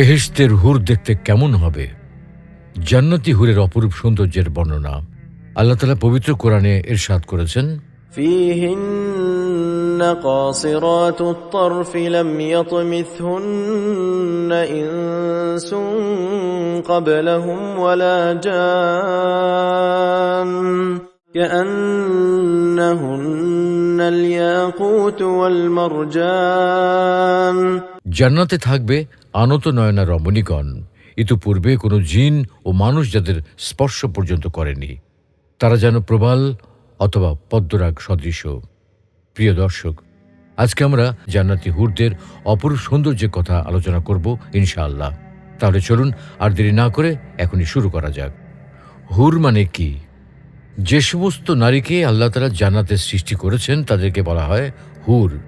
বেহেশতের হুর দেখতে কেমন হবে জান্নাতি হুরের অপরূপ সৌন্দর্যের বর্ণনা আল্লাহ তালা পবিত্র কোরআনে এরশাদ করেছেন فيهن قاصرات الطرف لم يطمثهن انس قبلهم ولا جان كانهن الياقوت والمرجان জান্নাতে থাকবে আনত নয়না রমণীগণ। ইতিপূর্বে কোনো জিন ও মানুষ যাদের স্পর্শ পর্যন্ত করেনি। তারা যেন প্রবাল অথবা পদ্মরাগ সদৃশ। প্রিয় দর্শক, আজকে আমরা জান্নাতি হুরদের অপরূপ সৌন্দর্যের কথা আলোচনা করব ইনশাআল্লাহ। তাহলে চলুন আর দেরি না করে এখনই শুরু করা যাক। হুর মানে কি? যে সমস্ত নারীকে আল্লাহ তারা জান্নাতের সৃষ্টি করেছেন, তাদেরকে বলা হয় হুর।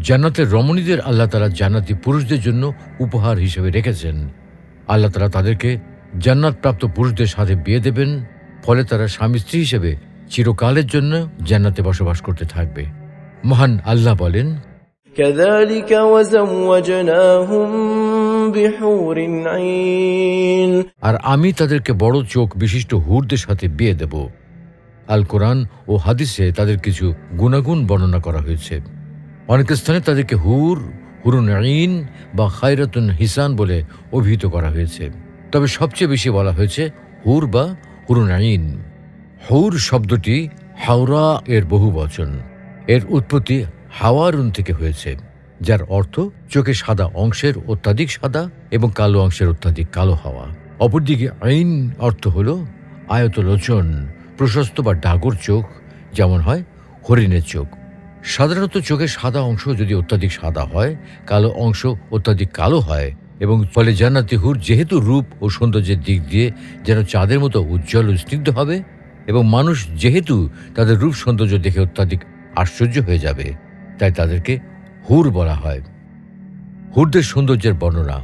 জান্নাতের রমণীদের আল্লাহ তালা জান্নাতি পুরুষদের জন্য উপহার হিসেবে রেখেছেন। আল্লাহ তালা তাদেরকে জান্নাতপ্রাপ্ত পুরুষদের সাথে বিয়ে দেবেন ফলে তারা স্বামী স্ত্রী হিসেবে চিরকালের জন্য জান্নাতে বসবাস করতে থাকবে। মহান আল্লাহ বলেন আর আমি তাদেরকে বড় চোখ বিশিষ্ট হুরদের সাথে বিয়ে দেব। আল কোরআন ও হাদিসে তাদের কিছু গুণাগুণ বর্ণনা করা হয়েছে। অনেক স্থানে তাদেরকে হুর হুরুন আইন বা খায়রাতুন হিসান বলে অভিহিত করা হয়েছে। তবে সবচেয়ে বেশি বলা হয়েছে হুর বা হুরুন আইন হুর শব্দটি হাওরা এর বহু বচন। এর উৎপত্তি হাওয়ারুন থেকে হয়েছে, যার অর্থ চোখে সাদা অংশের অত্যাধিক সাদা এবং কালো অংশের অত্যাধিক কালো হওয়া। অপরদিকে আইন অর্থ হল আয়তলোচন, প্রশস্ত বা ডাগর চোখ, যেমন হয় হরিণের চোখ। সাধারণত চোখের সাদা অংশ যদি অত্যাধিক সাদা হয়, কালো অংশ অত্যাধিক কালো হয়, এবং ফলে জান্নাতি হুর যেহেতু রূপ ও সৌন্দর্যের দিক দিয়ে যেন চাঁদের মতো উজ্জ্বল ও স্নিগ্ধ হবে, এবং মানুষ যেহেতু তাদের রূপ সৌন্দর্য দেখে অত্যাধিক আশ্চর্য হয়ে যাবে, তাই তাদেরকে হুর বলা হয়। হুরদের সৌন্দর্যের বর্ণনা।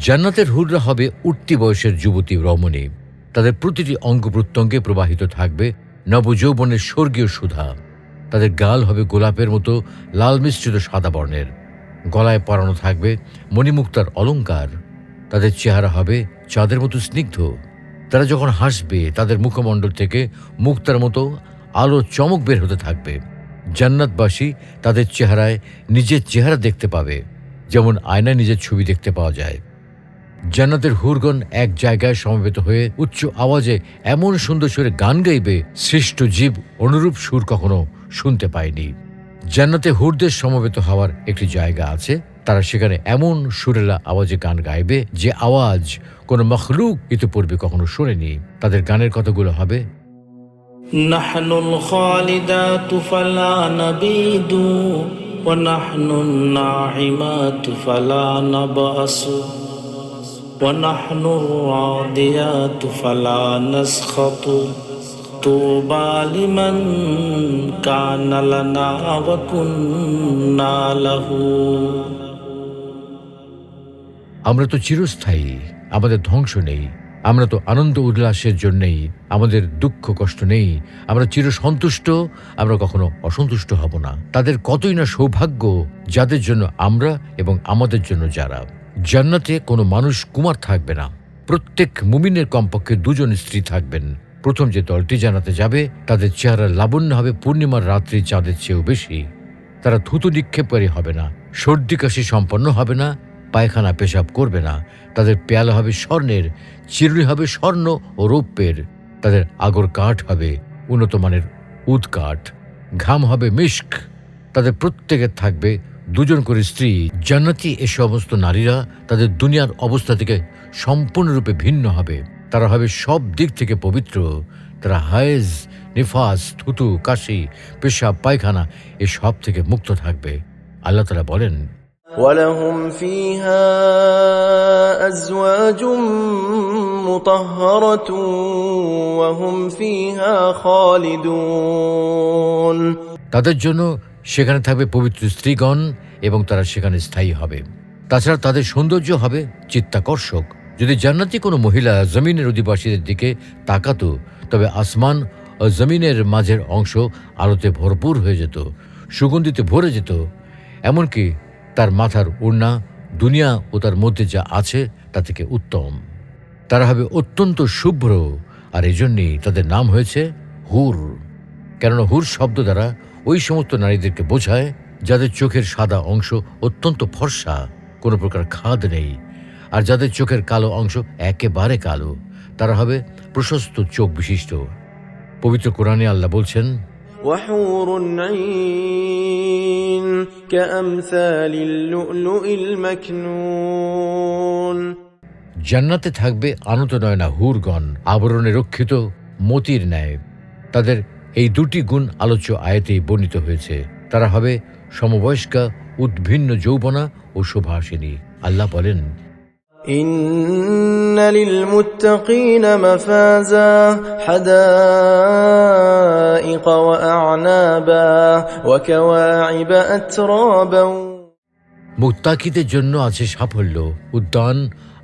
জান্নাতের হুররা হবে উঠতি বয়সের যুবতী রমণী। তাদের প্রতিটি অঙ্গ প্রত্যঙ্গে প্রবাহিত থাকবে নবযৌবনের স্বর্গীয় সুধা। তাদের গাল হবে গোলাপের মতো লাল মিশ্রিত সাদা বর্ণের। গলায় পরানো থাকবে মণিমুক্তার অলংকার তাদের চেহারা হবে চাঁদের মতো স্নিগ্ধ। তারা যখন হাসবে, তাদের মুখমণ্ডল থেকে মুক্তার মতো আলো চমক বের হতে থাকবে। জান্নাতবাসী তাদের চেহারায় নিজের চেহারা দেখতে পাবে, যেমন আয়নায় নিজের ছবি দেখতে পাওয়া যায়। জান্নাতের হুরগণ এক জায়গায় সমবেত হয়ে উচ্চ আওয়াজে এমন সুন্দর সুরে গান গাইবে সৃষ্ট জীব অনুরূপ সুর কখনো শুনতে পায়নি জান্নাতে হুরদের সমবেত হওয়ার একটি জায়গা আছে তারা সেখানে এমন সুরেলা আওয়াজে গান গাইবে যে আওয়াজ কোনো মখলুক ইতিপূর্বে কখনো শোনেনি তাদের গানের কথাগুলো হবে نحن الخالدات فلا نبيد ونحن الناعمات فلا نبأس ونحن الراضيات فلا نسخط طوبى لمن كان لنا وكنا له আমরা তো চিরস্থায়ী আমাদের ধ্বংস নেই আমরা তো আনন্দ উল্লাসের জন্যেই আমাদের দুঃখ কষ্ট নেই আমরা চির সন্তুষ্ট আমরা কখনো অসন্তুষ্ট হব না তাদের কতই না সৌভাগ্য যাদের জন্য আমরা এবং আমাদের জন্য যারা জান্নাতে কোনো মানুষ কুমার থাকবে না। প্রত্যেক মুমিনের কমপক্ষে দুজন স্ত্রী থাকবেন। প্রথম যে দলটি জানাতে যাবে, তাদের চেহারা লাবণ্য হবে, পূর্ণিমার রাত্রি চাঁদের চেয়েও বেশি। তারা থুতু নিক্ষেপকারী হবে না, সর্দি কাশি সম্পন্ন হবে না, পায়খানা পেশাব করবে না। তাদের পেয়ালা হবে স্বর্ণের, চিরুনি হবে স্বর্ণ ও রৌপ্যের। তাদের আগর কাঠ হবে উন্নত মানের উদ কাঠ। ঘাম হবে মিস্ক তাদের প্রত্যেকের থাকবে দুজন করে স্ত্রী জান্নাতি এ সমস্ত নারীরা তাদের দুনিয়ার অবস্থা থেকে সম্পূর্ণরূপে ভিন্ন হবে তারা হবে সব দিক থেকে পবিত্র তারা হায়েজ নিফাস থুতু কাশি পেশাব পায়খানা এ সব থেকে মুক্ত থাকবে আল্লাহ তারা বলেন ولهم فيها ازواج مطهره وهم فيها خالدون তাদের জন্য সেখানে থাকবে পবিত্র স্ত্রীগণ এবং তারা সেখানে স্থায়ী হবে। তাছাড়া তাদের সৌন্দর্য হবে চিত্তাকর্ষক। যদি জান্নাতি কোনো মহিলা জমিনের অধিবাসীদের দিকে তাকাতো, তবে আসমান ও জমিনের মাঝের অংশ আলোতে ভরপুর হয়ে যেত, সুগন্ধিতে ভরে যেত। এমনকি তার মাথার ওড়না, দুনিয়া ও তার মধ্যে যা আছে তা থেকে উত্তম। তারা হবে অত্যন্ত শুভ্র, আর এজন্যই তাদের নাম হয়েছে হুর। কেননা হুর শব্দ দ্বারা ওই সমস্ত নারীদেরকে বোঝায় যাদের চোখের সাদা অংশ অত্যন্ত ফর্সা কোনো প্রকার খাদ নেই। আর যাদের চোখের কালো অংশ একেবারে কালো তারা হবে প্রশস্ত চোখ বিশিষ্ট। পবিত্র কোরআনে আল্লাহ বলছেন জান্নাতে থাকবে আনত নয়না হুরগণ আবরণে রক্ষিত মতির ন্যায়। তাদের এই দুটি গুণ আলোচ্য আয়াতেই বর্ণিত হয়েছে তারা হবে সমবয়স্কা উদ্ভিন্ন যৌবনা ও সুভাষিনী আল্লাহ বলেন إن للمتقين مفازا حدائق وأعنابا وكواعب أترابا মুক্তাকিদের জন্য আছে সাফল্য উদ্যান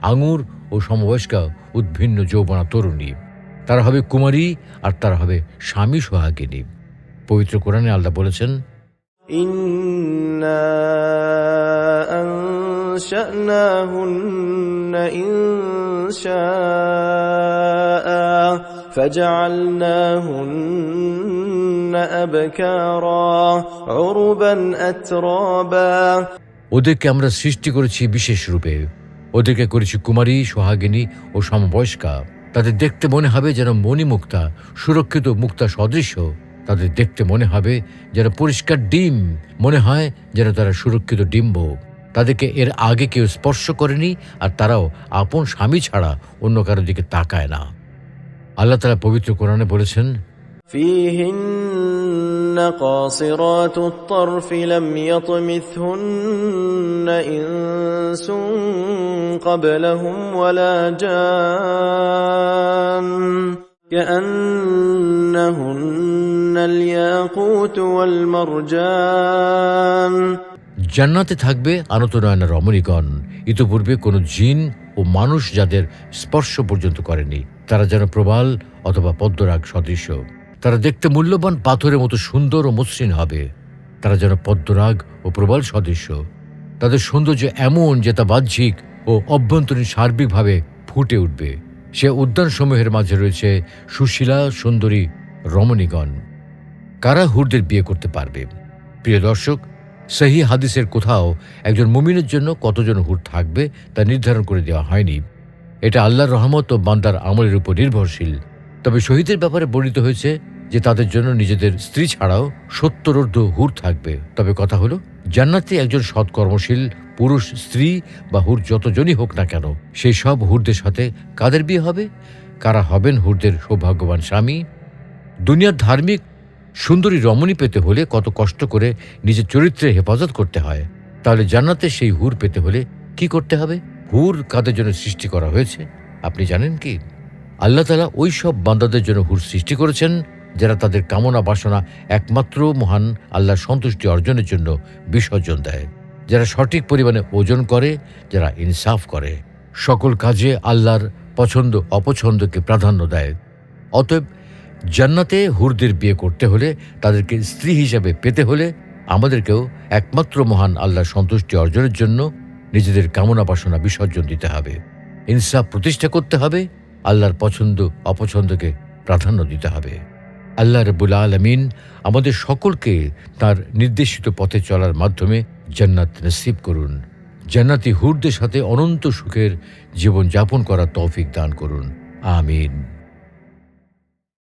আঙুর ও সমবয়স্কা উদ্ভিন্ন যৌবনা তরুণী তারা হবে কুমারী আর তারা হবে স্বামী সোহাগিনী পবিত্র কোরআনে আল্লাহ বলেছেন إنا أنشأناهن إن شاء فجعلناهن أبكارا عربا أترابا ওদেরকে আমরা সৃষ্টি করেছি বিশেষ রূপে ওদেরকে করেছি কুমারী সোহাগিনী ও সমবয়স্কা তাদের দেখতে মনে হবে যেন মণিমুক্তা, সুরক্ষিত মুক্তা সদৃশ্য। তাদের দেখতে মনে হবে যেন পরিষ্কার ডিম। মনে হয় যেন তারা সুরক্ষিত ডিম্ব। তাদেরকে এর আগে কেউ স্পর্শ করেনি আর তারাও আপন স্বামী ছাড়া অন্য কারোর দিকে তাকায় না। আল্লাহ তারা পবিত্র কোরআনে বলেছেন فيهن قاصرات الطرف لم يطمثهن إنس قبلهم ولا جان كأنهن الياقوت والمرجان জান্নাতে থাকবে আনত নয়না রমণীগণ ইতপূর্বে কোনো জিন ও মানুষ যাদের স্পর্শ পর্যন্ত করেনি তারা যেন প্রবাল অথবা পদ্মরাগ সদৃশ্য তারা দেখতে মূল্যবান পাথরের মতো সুন্দর ও মসৃণ হবে। তারা যেন পদ্মরাগ ও প্রবল সদৃশ্য তাদের সৌন্দর্য এমন যে তা বাহ্যিক ও অভ্যন্তরীণ সার্বিকভাবে ফুটে উঠবে। সে উদ্যানসমূহের মাঝে রয়েছে সুশীলা সুন্দরী রমণীগণ। কারা হুরদের বিয়ে করতে পারবে? প্রিয় দর্শক সেহি হাদিসের কোথাও একজন মুমিনের জন্য কতজন হুর থাকবে তা নির্ধারণ করে দেওয়া হয়নি। এটা আল্লাহর রহমত ও বান্দার আমলের উপর নির্ভরশীল। তবে শহীদের ব্যাপারে বর্ণিত হয়েছে যে তাদের জন্য নিজেদের স্ত্রী ছাড়াও সত্তরর্ধ হুর থাকবে। তবে কথা হলো, জান্নাতে একজন সৎকর্মশীল পুরুষ স্ত্রী বা হুর যতজনই হোক না কেন, সেই সব হুরদের সাথে কাদের বিয়ে হবে? কারা হবেন হুরদের সৌভাগ্যবান স্বামী? দুনিয়ার ধার্মিক সুন্দরী রমণী পেতে হলে কত কষ্ট করে নিজের চরিত্রের হেফাজত করতে হয়। তাহলে জান্নাতে সেই হুর পেতে হলে কি করতে হবে? হুর কাদের জন্য সৃষ্টি করা হয়েছে? আপনি জানেন কি? আল্লাহ তালা ওই সব বান্দাদের জন্য হুর সৃষ্টি করেছেন, যারা তাদের কামনা বাসনা একমাত্র মহান আল্লাহর সন্তুষ্টি অর্জনের জন্য বিসর্জন দেয়। যারা সঠিক পরিমাণে ওজন করে, যারা ইনসাফ করে। সকল কাজে আল্লাহর পছন্দ অপছন্দকে প্রাধান্য দেয়। অতএব জান্নাতে হুরদের বিয়ে করতে হলে, তাদেরকে স্ত্রী হিসাবে পেতে হলে আমাদেরকেও একমাত্র মহান আল্লাহর সন্তুষ্টি অর্জনের জন্য নিজেদের কামনা বাসনা বিসর্জন দিতে হবে। ইনসাফ প্রতিষ্ঠা করতে হবে। আল্লাহর পছন্দ, অপছন্দকে প্রাধান্য দিতে হবে। আল্লাহ রবুল আলমিন আমাদের সকলকে তার নির্দেশিত পথে চলার মাধ্যমে জান্নাত নসিব করুন। জান্নাতি হুরদের সাথে অনন্ত সুখের জীবন যাপন করার তৌফিক দান করুন। আমিন।